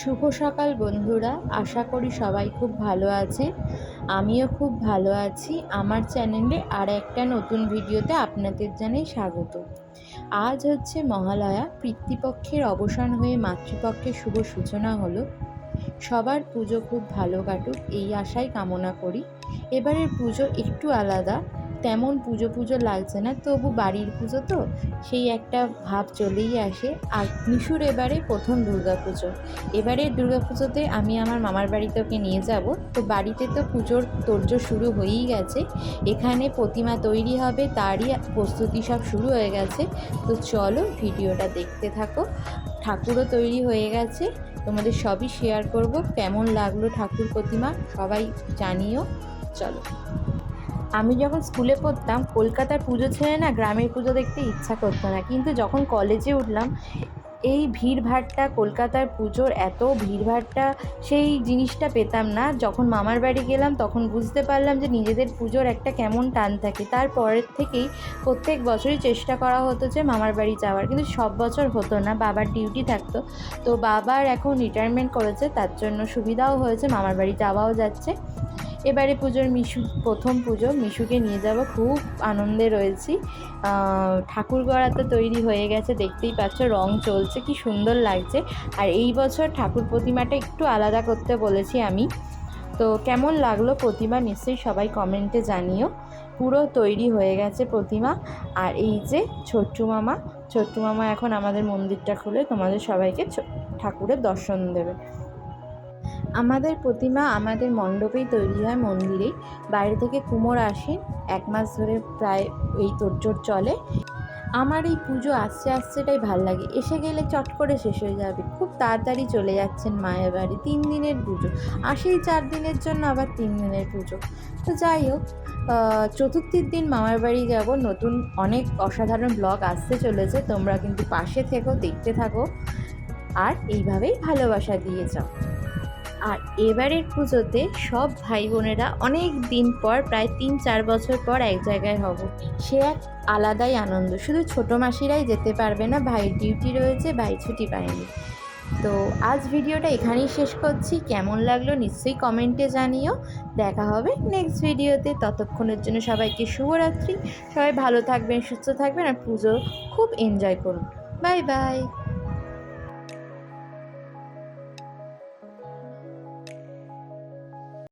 শুভ সকাল বন্ধুরা, আশা করি সবাই খুব ভালো আছে। আমিও খুব ভালো আছি। আমার চ্যানেলে আর একটা নতুন ভিডিওতে আপনাদের জানাই স্বাগত। আজ হচ্ছে মহালয়া, পিতৃপক্ষের অবসান হয়ে মাতৃপক্ষের শুভ সূচনা হলো। সবার পুজো খুব ভালো কাটুক, এই আশাই কামনা করি। এবারের পুজো একটু আলাদা তেমন পুজো পুজো লাগছে না, তবু বাড়ির পুজো তো, সেই একটা ভাব চলেই আসে। আর মিশুর এবারে প্রথম দুর্গা পুজো। এবারের দুর্গা পুজোতে আমি আমার মামার বাড়িতে ওকে নিয়ে যাব। তো বাড়িতে তো পুজোর তোড়জোড় শুরু হয়েই গেছে। এখানে প্রতিমা তৈরি হবে, তারই প্রস্তুতি সব শুরু হয়ে গেছে। তো চলো ভিডিওটা দেখতে থাকো। ঠাকুরও তৈরি হয়ে গেছে। তোমাদের সবই শেয়ার করব। কেমন লাগল ঠাকুর প্রতিমা সবাই জানিও। চলো। আমি যখন স্কুলে পড়তাম, কলকাতার পুজো ছেড়ে না গ্রামের পুজো দেখতে ইচ্ছা করতো না। কিন্তু যখন কলেজে উঠলাম, এই ভিড়ভাড়টা, কলকাতার পুজোর এত ভিড়ভাড়টা, সেই জিনিসটা পেতাম না। যখন মামার বাড়ি গেলাম, তখন বুঝতে পারলাম যে নিজেদের পুজোর একটা কেমন টান থাকে। তারপরের থেকেই প্রত্যেক বছরই চেষ্টা করা হতো যে মামার বাড়ি যাওয়ার, কিন্তু সব বছর হতো না। বাবার ডিউটি থাকতো। তো বাবার এখন রিটায়ারমেন্ট করেছে, তার জন্য সুবিধাও হয়েছে, মামার বাড়ি যাওয়াও যাচ্ছে। এবারে পুজোর মিশু, প্রথম পুজো, মিশুকে নিয়ে যাব, খুব আনন্দে রয়েছি। ঠাকুর গড়া তো তৈরি হয়ে গেছে, দেখতেই পাচ্ছ রং চলছে, কি সুন্দর লাগছে। আর এই বছর ঠাকুর প্রতিমাটা একটু আলাদা করতে বলেছি আমি। তো কেমন লাগল প্রতিমা নিশ্চয়ই সবাই কমেন্টে জানিও। পুরো তৈরি হয়ে গেছে প্রতিমা। আর এই যে ছোট্টু মামা ছোট্টু মামা এখন আমাদের মন্দিরটা খুলে তোমাদের সবাইকে ঠাকুরের দর্শন দেবে। আমাদের প্রতিমা আমাদের মণ্ডপেই তৈরি হয় মন্দিরেই। বাইরে থেকে কুমোর আসেন এক মাস ধরে প্রায় এই তোড়জোড় চলে। আমার এই পুজো আসছে আসছেটাই ভালো লাগে। এসে গেলে চট করে শেষ হয়ে যাবে। খুব তাড়াতাড়ি চলে যাচ্ছেন মায়ের বাড়ি। তিন দিনের পুজো। আসেই চার দিনের জন্য আবার তিন দিনের পুজো। তো যাই হোক চতুর্থীর দিন মামার বাড়ি যাব। নতুন অনেক অসাধারণ ব্লগ আসতে চলেছে। তোমরা কিন্তু পাশে থেকো, দেখতে থাকো। আর এইভাবেই ভালোবাসা দিয়ে যাও। আর এবারের পুজোতে সব ভাই বোনেরা অনেক দিন পর, প্রায় তিন, চার বছর পর এক জায়গায় হব। সে এক আলাদাই আনন্দ। শুধু ছোটো মাসিরাই যেতে পারবে না, ভাইয়ের ডিউটি রয়েছে, ভাই ছুটি পায়নি। তো আজ ভিডিওটা এখানেই শেষ করছি। কেমন লাগল নিশ্চয়ই কমেন্টে জানিও। দেখা হবে নেক্সট ভিডিওতে। ততক্ষণের জন্য সবাইকে শুভরাত্রি। সবাই ভালো থাকবেন, সুস্থ থাকবেন আর পুজো খুব এনজয় করুন। Bye bye.